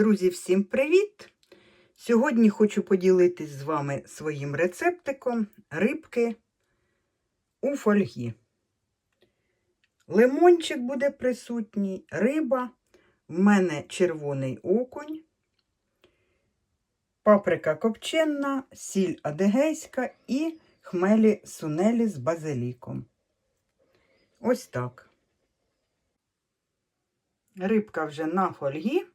Друзі, всім привіт! Сьогодні хочу поділитись з вами своїм рецептиком рибки у фольгі. Лимончик буде присутній, риба, в мене червоний окунь, паприка копчена, сіль адегейська і хмелі сунелі з базиліком. Ось так. Рибка вже на фольгі.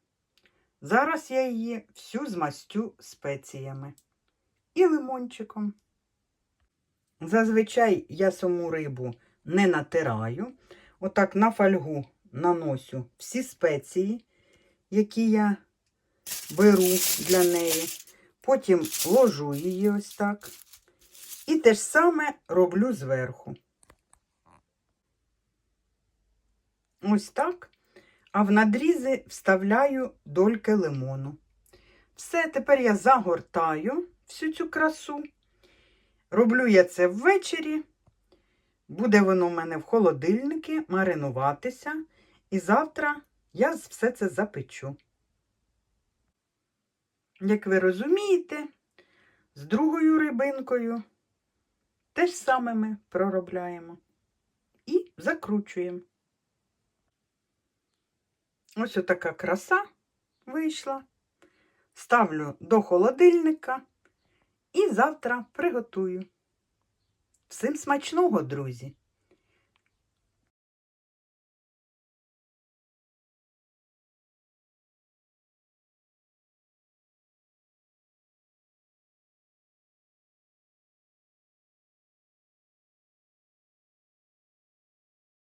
Зараз я її всю змастю спеціями і лимончиком. Зазвичай я саму рибу не натираю. Отак на фольгу наносю всі спеції, які я беру для неї. Потім ложу її ось так. І те ж саме роблю зверху. Ось так а в надрізи вставляю дольки лимону. Все, тепер я загортаю всю цю красу. Роблю я це ввечері. Буде воно в мене в холодильнику маринуватися. І завтра я все це запечу. Як ви розумієте, з другою рибинкою те ж саме ми проробляємо і закручуємо. Ось така краса вийшла. Ставлю до холодильника і завтра приготую. Всім смачного, друзі!